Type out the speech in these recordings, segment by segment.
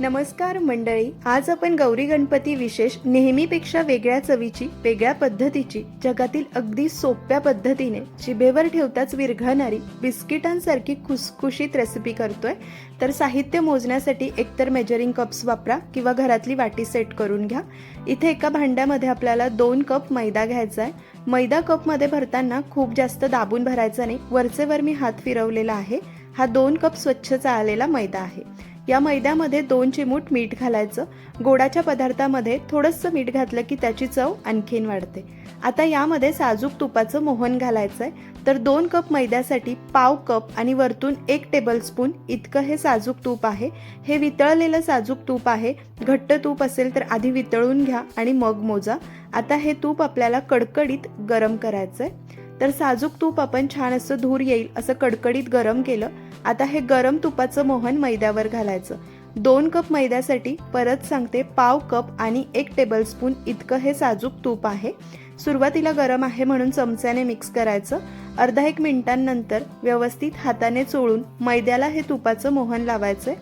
नमस्कार मंडळी आज आपण गौरी गणपती विशेष नेहमीपेक्षा वेगळ्या चवीची वेगळ्या पद्धतीची जगातील अगदी सोप्या पद्धतीने जिभेवर ठेवताच विरघळणारी बिस्किटांसारखी खुसखुशीत रेसिपी करतोय. तर साहित्य मोजण्यासाठी एकतर मेजरिंग कप्स वापरा किंवा घरातली वाटी सेट करून घ्या. इथे एका भांड्यामध्ये आपल्याला दोन कप मैदा घ्यायचा आहे. मैदा कपमध्ये भरताना खूप जास्त दाबून भरायचा नाही. वरचे वर मी हात फिरवलेला आहे. हा दोन कप स्वच्छ चाळलेला मैदा आहे. या मैद्यामध्ये दोन चिमूट मीठ घालायचं. गोडाच्या पदार्थामध्ये थोडंसं मीठ घातलं की त्याची चव आणखीन वाढते. आता यामध्ये साजूक तुपाचं मोहन घालायचं आहे तर दोन कप मैद्यासाठी पाव कप आणि वरतून एक टेबलस्पून इतकं हे साजूक तूप आहे. हे वितळलेलं साजूक तूप आहे. घट्ट तूप असेल तर आधी वितळून घ्या आणि मग मोजा. आता हे तूप आपल्याला कडकडीत गरम करायचं आहे तर साजूक तूप आपण छान असं धूर येईल असं कडकडीत गरम केलं आता हे गरम तुपाचं मोहन मैद्यावर घालायचं. दोन कप मैद्यासाठी परत सांगते पाव कप आणि एक टेबलस्पून इतकं हे साजूक तूप आहे. सुरुवातीला गरम आहे म्हणून चमच्याने मिक्स करायचं. अर्धा एक मिनिटांनंतर व्यवस्थित हाताने चोळून मैद्याला हे तुपाचं मोहन लावायचं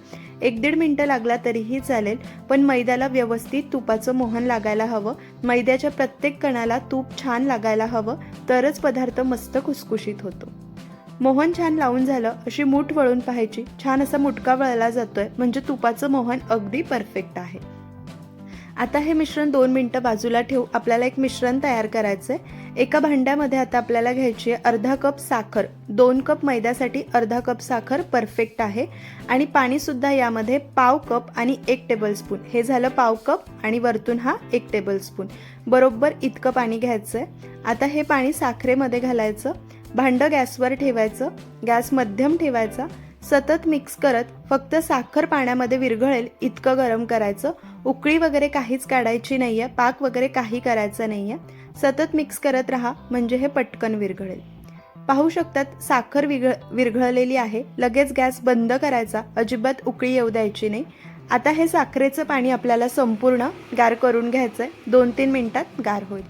एक दीड मिनटं लागला तरीही चालेल पण मैद्याला व्यवस्थित तुपाचं मोहन लागायला हवं. मैद्याच्या प्रत्येक कणाला तूप छान लागायला हवं तरच पदार्थ मस्त खुसखुशीत होतो. मोहन छान लावून झालं अशी मूठ वळून पाहायची. छान असा मुटका वळला जातोय म्हणजे तुपाचं मोहन अगदी परफेक्ट आहे. आता हे मिश्रण दोन मिनटं बाजूला ठेवू. आपल्याला एक मिश्रण तयार करायचं आहे एका भांड्यामध्ये आता आपल्याला घ्यायची आहे अर्धा कप साखर. दोन कप मैद्यासाठी अर्धा कप साखर परफेक्ट आहे. आणि पाणीसुद्धा यामध्ये पाव कप आणि एक टेबलस्पून हे झालं पाव कप आणि वरतून हा एक टेबलस्पून बरोबर इतकं पाणी घ्यायचं आहे आता हे पाणी साखरेमध्ये घालायचं. भांडं गॅसवर ठेवायचं गॅस मध्यम ठेवायचा सतत मिक्स करत फक्त साखर पाण्यामध्ये विरघळेल इतकं गरम करायचं. उकळी वगैरे काहीच काढायची नाही आहे पाक वगैरे काही करायचं नाही आहे सतत मिक्स करत राहा म्हणजे हे पटकन विरघळेल. पाहू शकतात साखर विघ विरघळलेली आहे लगेच गॅस बंद करायचा अजिबात उकळी येऊ द्यायची नाही. आता हे साखरेचं पाणी आपल्याला संपूर्ण गार करून घ्यायचं आहे दोन तीन मिनटात गार होईल.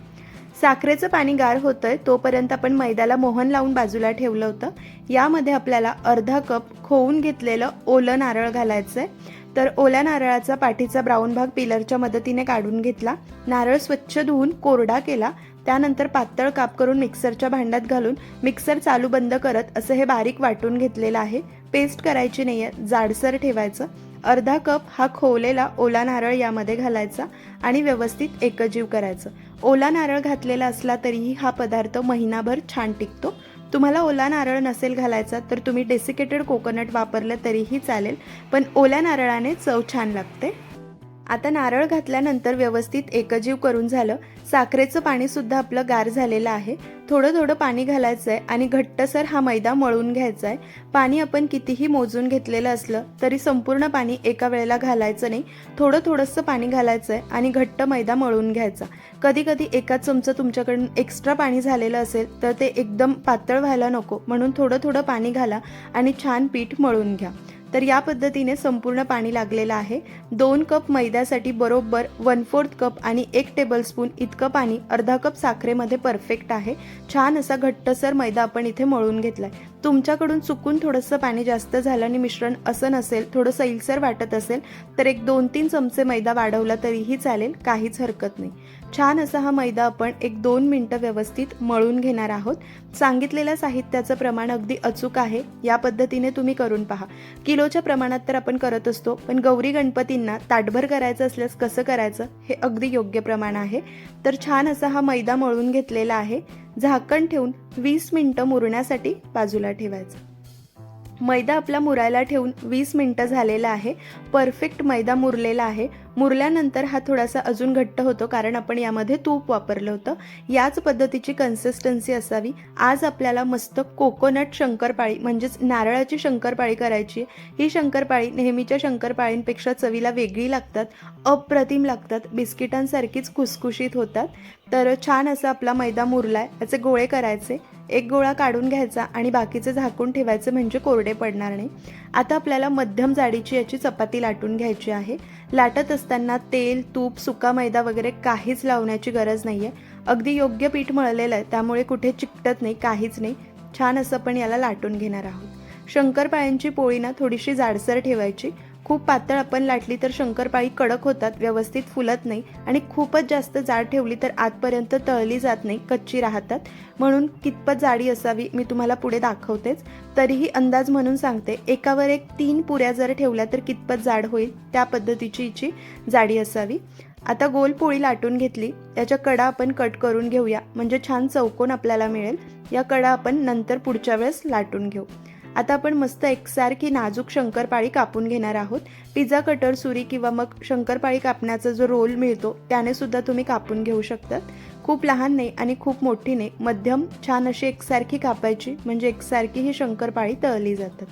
साखरेचं पाणी गार होतंय तोपर्यंत आपण मैद्याला मोहन लावून बाजूला ठेवलं होतं. यामध्ये आपल्याला अर्धा कप खोवून घेतलेलं ओलं नारळ घालायचं आहे तर ओल्या नारळाचा पाठीचा ब्राऊन भाग पिलरच्या मदतीने काढून घेतला. नारळ स्वच्छ धुवून कोरडा केला. त्यानंतर पातळ काप करून मिक्सरच्या भांड्यात घालून मिक्सर चालू बंद करत असं हे बारीक वाटून घेतलेलं आहे. पेस्ट करायची नाही आहे जाडसर ठेवायचं. अर्धा कप हा खोवलेला ओला नारळ यामध्ये घालायचा आणि व्यवस्थित एकजीव करायचं. ओला नारळ घातलेला असला तरीही हा पदार्थ महिनाभर छान टिकतो. तुम्हाला ओला नारळ नसेल घालायचा तर तुम्ही डेसिकेटेड कोकोनट वापरलं तरीही चालेल पण ओल्या नारळाने चव छान लागते. आता नारळ घातल्यानंतर व्यवस्थित एकजीव करून झालं. साखरेचं पाणीसुद्धा आपलं गार झालेलं आहे. थोडं थोडं पाणी घालायचं आहे आणि घट्टसर हा मैदा मळून घ्यायचा आहे पाणी आपण कितीही मोजून घेतलेलं असलं तरी संपूर्ण पाणी एका वेळेला घालायचं नाही. थोडं थोडंसं पाणी घालायचं आहे आणि घट्ट मैदा मळून घ्यायचा. कधी कधी एका चमचं तुमच्याकडून एक्स्ट्रा पाणी झालेलं असेल तर ते एकदम पातळ व्हायला नको. म्हणून थोडं थोडं पाणी घाला आणि छान पीठ मळून घ्या. तर या पद्धतीने संपूर्ण पाणी लागलेलं आहे. दोन कप मैद्यासाठी बरोबर वन फोर्थ कप आणि एक टेबलस्पून इतकं पाणी अर्धा कप साखरेमध्ये परफेक्ट आहे. छान असा घट्टसर मैदा आपण इथे मळून घेतला आहे तुमच्याकडून चुकून थोडंसं पाणी जास्त झालं आणि मिश्रण असं नसेल थोडं सैलसर वाटत असेल तर एक दोन तीन चमचे मैदा वाढवला तरीही चालेल काहीच हरकत नाही. छान असा हा मैदा आपण एक दोन मिनटं व्यवस्थित मळून घेणार आहोत. सांगितलेल्या साहित्याचं प्रमाण अगदी अचूक आहे. या पद्धतीने तुम्ही करून पहा. किलोच्या प्रमाणात तर आपण करत असतो पण गौरी गणपतींना ताटभर करायचं असल्यास कसं करायचं हे अगदी योग्य प्रमाण आहे. तर छान असा हा मैदा मळून घेतलेला आहे. झाकण ठेवून वीस मिनटं मुरण्यासाठी बाजूला ठेवायचं. मैदा आपला मुरायला ठेवून वीस मिनटं झालेला आहे. परफेक्ट मैदा मुरलेला आहे. मुरल्यानंतर हा थोडासा अजून घट्ट होतो कारण आपण यामध्ये तूप वापरलं होतं. याच पद्धतीची कन्सिस्टन्सी असावी. आज आपल्याला मस्त कोकोनट शंकरपाळी म्हणजेच नारळाची शंकरपाळी करायची ही शंकरपाळी नेहमीच्या शंकरपाळींपेक्षा चवीला वेगळी लागतात अप्रतिम लागतात बिस्किटांसारखीच खुसखुशीत होतात. तर छान असा आपला मैदा मुरलाय याचे गोळे करायचे. एक गोळा काढून घ्यायचा आणि बाकीचे झाकून ठेवायचे म्हणजे कोरडे पडणार नाही. आता आपल्याला मध्यम जाडीची याची चपाती लाटून घ्यायची आहे. लाटत असताना तेल तूप सुका मैदा वगैरे काहीच लावण्याची गरज नाही आहे अगदी योग्य पीठ मळलेलं आहे त्यामुळे कुठे चिकटत नाही काहीच नाही. छान असं पण याला लाटून घेणार आहोत. शंकरपाळ्यांची पोळी ना थोडीशी जाडसर ठेवायची. खूप पातळ आपण लाटली तर शंकरपाळी कडक होतात व्यवस्थित फुलत नाही आणि खूपच जास्त जाड ठेवली तर आतपर्यंत तळली जात नाही कच्ची राहतात. म्हणून कितपत जाडी असावी मी तुम्हाला पुढे दाखवतेच. तरीही अंदाज म्हणून सांगते एकावर एक तीन पुऱ्या जर ठेवल्या तर कितपत जाड होईल? त्या पद्धतीची हिची जाडी असावी. आता गोल पोळी लाटून घेतली त्याच्या कडा आपण कट करून घेऊया. म्हणजे छान चौकोन आपल्याला मिळेल. या कडा आपण नंतर पुढच्या वेळेस लाटून घेऊ. आता आपण मस्त एकसारखी नाजूक शंकरपाळी कापून घेणार आहोत. पिझ्झा कटर सुरी किंवा मग शंकरपाळी कापण्याचा जो रोल मिळतो त्याने सुद्धा तुम्ही कापून घेऊ शकतात. खूप लहान नाही आणि खूप मोठी नाही मध्यम छान अशी एकसारखी कापायची म्हणजे एकसारखी ही शंकरपाळी तळली जातात.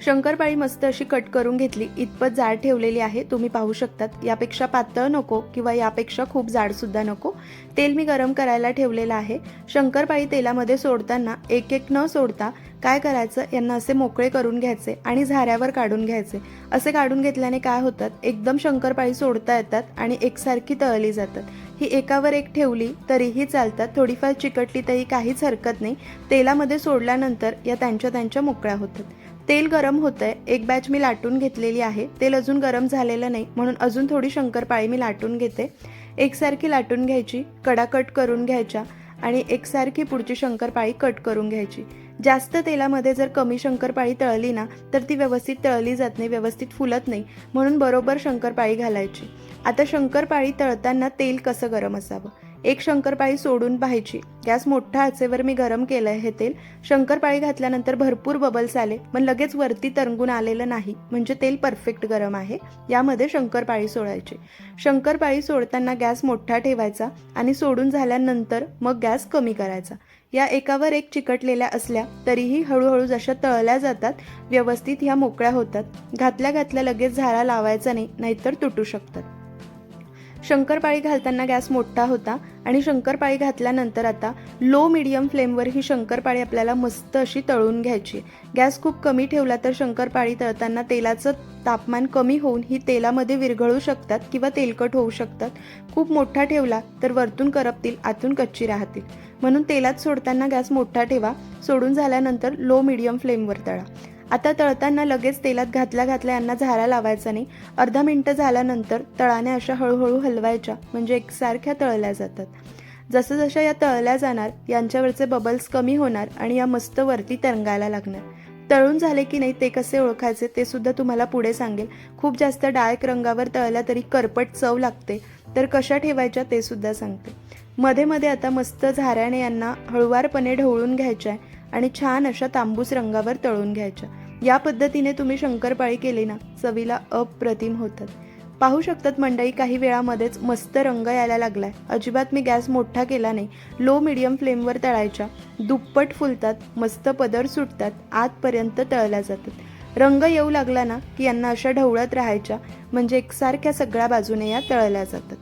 शंकरपाळी मस्त अशी कट करून घेतली इतपत जाड ठेवलेली आहे तुम्ही पाहू शकतात. यापेक्षा पातळ नको किंवा यापेक्षा खूप जाडसुद्धा नको. तेल मी गरम करायला ठेवलेलं आहे. शंकरपाळी तेलामध्ये सोडताना एक एक न सोडता काय करायचं? यांना असे मोकळे करून घ्यायचे आणि झाऱ्यावर काढून घ्यायचे. असे काढून घेतल्याने काय होतात? एकदम शंकरपाळी सोडता येतात आणि एकसारखी तळली जातात. ही एकावर एक ठेवली तरीही चालतात. थोडीफार चिकटली तरी काहीच हरकत नाही. तेलामध्ये सोडल्यानंतर या त्यांच्या त्यांच्या मोकळ्या होतात. तेल गरम होतंय. एक बॅच मी लाटून घेतलेली आहे. तेल अजून गरम झालेलं नाही. म्हणून अजून थोडी शंकरपाळी मी लाटून घेते. एकसारखी लाटून घ्यायची. कडाकट करून घ्यायच्या. आणि एकसारखी पुढची शंकरपाळी कट करून घ्यायची. जास्त तेलामध्ये जर कमी शंकरपाळी तळली ना तर ती व्यवस्थित तळली जात नाही व्यवस्थित फुलत नाही म्हणून बरोबर शंकरपाळी घालायची. आता शंकरपाळी तळताना तेल कसं गरम असावं? एक शंकरपाळी सोडून पाहायची. गॅस मोठा आचेवर मी गरम केलं आहे हे तेल. शंकरपाळी घातल्यानंतर भरपूर बबल्स आले पण लगेच वरती तरंगून आलेलं नाही. म्हणजे तेल परफेक्ट गरम आहे यामध्ये शंकरपाळी सोडायची. शंकरपाळी सोडताना गॅस मोठा ठेवायचा आणि सोडून झाल्यानंतर मग गॅस कमी करायचा. या एकावर एक चिकटलेल्या असल्या तरीही हळूहळू जशा तळल्या जातात व्यवस्थित ह्या मोकळ्या होतात. घातल्या घातल्या लगेच झारा लावायचा नाही नाहीतर तुटू शकतात. शंकरपाळी घालताना गॅस मोठा होता आणि शंकरपाळी घातल्यानंतर आता लो मिडियम फ्लेमवर ही शंकरपाळी आपल्याला मस्त अशी तळून घ्यायची. गॅस खूप कमी ठेवला तर शंकरपाळी तळताना तेलाचं तापमान कमी होऊन ही तेलामध्ये विरघळू शकतात किंवा तेलकट होऊ शकतात. खूप मोठा ठेवला तर वरतून करपतील आतून कच्ची राहतील. म्हणून तेलात सोडताना गॅस मोठा ठेवा सोडून झाल्यानंतर लो मिडियम फ्लेमवर तळा. आता तळताना लगेच तेलात घातल्या घातल्या यांना झारा लावायचा नाही. अर्धा मिनटं झाल्यानंतर तळाने अशा हळूहळू हलवायच्या म्हणजे एकसारख्या तळल्या जातात. जसं जशा या तळल्या जाणार यांच्यावरचे बबल्स कमी होणार आणि या मस्त वरती तरंगायला लागणार. तळून झाले की नाही ते कसे ओळखायचे ते सुद्धा तुम्हाला पुढे सांगेल. खूप जास्त डार्क रंगावर तळल्या तरी करपट चव लागते तर कशा ठेवायच्या ते सुद्धा सांगते. मध्ये मध्ये आता मस्त झाऱ्याने यांना हळुवारपणे ढवळून घ्यायच्या. आहे आणि छान अशा तांबूस रंगावर तळून घ्यायच्या. या पद्धतीने तुम्ही शंकरपाळी केली ना चवीला अप्रतिम होतात. पाहू शकतात मंडळी काही वेळामध्येच मस्त रंग यायला लागलाय. अजिबात मी गॅस मोठा केला नाही. लो मिडियम फ्लेमवर तळायच्या. दुप्पट फुलतात मस्त पदर सुटतात आतपर्यंत तळल्या जातात. रंग येऊ लागला ना की यांना अशा ढवळत राहायच्या. म्हणजे एकसारख्या सगळ्या बाजूने या तळल्या जातात.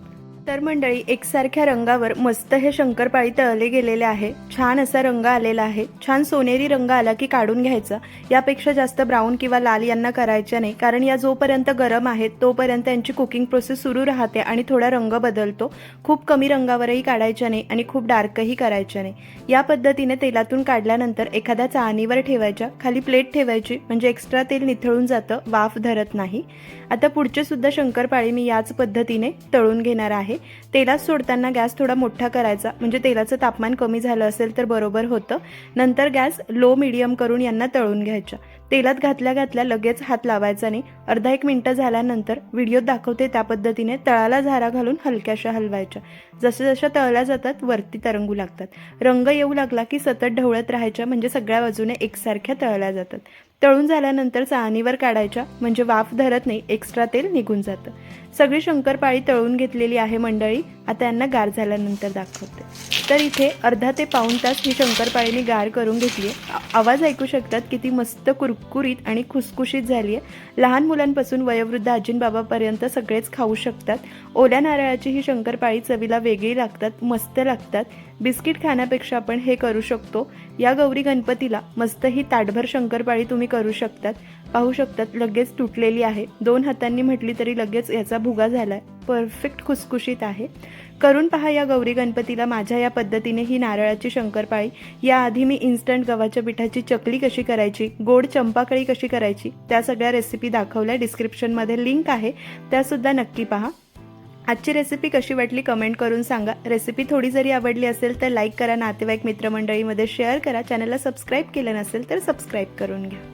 तर मंडळी एकसारख्या रंगावर मस्त हे शंकरपाळी तळले गेलेले आहे. छान असा रंग आलेला आहे. छान सोनेरी रंग आला की काढून घ्यायचा. यापेक्षा जास्त ब्राऊन किंवा लाल यांना करायच्या नाही. कारण या जोपर्यंत गरम आहेत तोपर्यंत यांची कुकिंग प्रोसेस सुरू राहते आणि थोडा रंग बदलतो. खूप कमी रंगावरही काढायच्या नाही आणि खूप डार्कही करायच्या नाही. या पद्धतीने तेलातून काढल्यानंतर एखाद्या चाळणीवर ठेवायच्या. खाली प्लेट ठेवायची. म्हणजे एक्स्ट्रा तेल निथळून जातं. वाफ धरत नाही. आता पुढचे सुद्धा शंकरपाळी मी याच पद्धतीने तळून घेणार आहे. तेलात सोडताना गॅस थोडा मोठा करायचा म्हणजे तेलाचं तापमान कमी झालं असेल तर बरोबर होतं. नंतर गॅस लो मिडियम करून यांना तळून घ्यायच्या तेलात घातल्या घातल्या लगेच हात लावायचा नाही. अर्धा एक मिनटं झाल्यानंतर व्हिडिओत दाखवते त्या पद्धतीने तळाला झारा घालून हलक्याशा हलवायच्या. जशा जशा तळल्या जातात वरती तरंगू लागतात. रंग येऊ लागला की सतत ढवळत राहायच्या म्हणजे सगळ्या बाजूने एकसारख्या तळल्या जातात. तळून झाल्यानंतर चाळणीवर काढायच्या म्हणजे वाफ धरत नाही एक्स्ट्रा तेल निघून जातं. सगळी शंकरपाळी तळून घेतलेली आहे मंडळी आता यांना गार झाल्यानंतर दाखवते. तर इथे अर्धा ते पाऊण तास ही शंकरपाळीने गार करून घेतली आहे. आवाज ऐकू शकतात की ती मस्त कुरकुरीत आणि खुसखुशीत झाली आहे. लहान मुलांपासून वयोवृद्ध आजींबाबापर्यंत सगळेच खाऊ शकतात. ओल्या नारळाची ही शंकरपाळी चवीला वेगळी लागतात मस्त लागतात. बिस्किट खाण्यापेक्षा आपण हे करू शकतो. या गौरी गणपतीला मस्त ही ताटभर शंकरपाळी तुम्ही करू शकतात. पाहू शकतात लगेच तुटलेली आहे. दोन हातांनी म्हटली तरी लगेच याचा भुगा झालाय. परफेक्ट खुसखुशीत आहे. करून पहा या गौरी गणपतीला माझ्या या पद्धतीने ही नारळाची शंकरपाळी. याआधी मी इन्स्टंट गव्हाच्या पिठाची चकली कशी करायची? गोड चंपाकळी कशी करायची? त्या सगळ्या रेसिपी दाखवल्या. डिस्क्रिप्शनमध्ये लिंक आहे. त्यासुद्धा नक्की पहा. आजची रेसिपी कशी वाटली कमेंट करून सांगा. रेसिपी थोडी जरी आवडली असेल तर लाईक करा. नातेवाईक मित्रमंडळीमध्ये शेअर करा. चॅनलला सबस्क्राईब केलं नसेल तर सबस्क्राईब करून घ्या.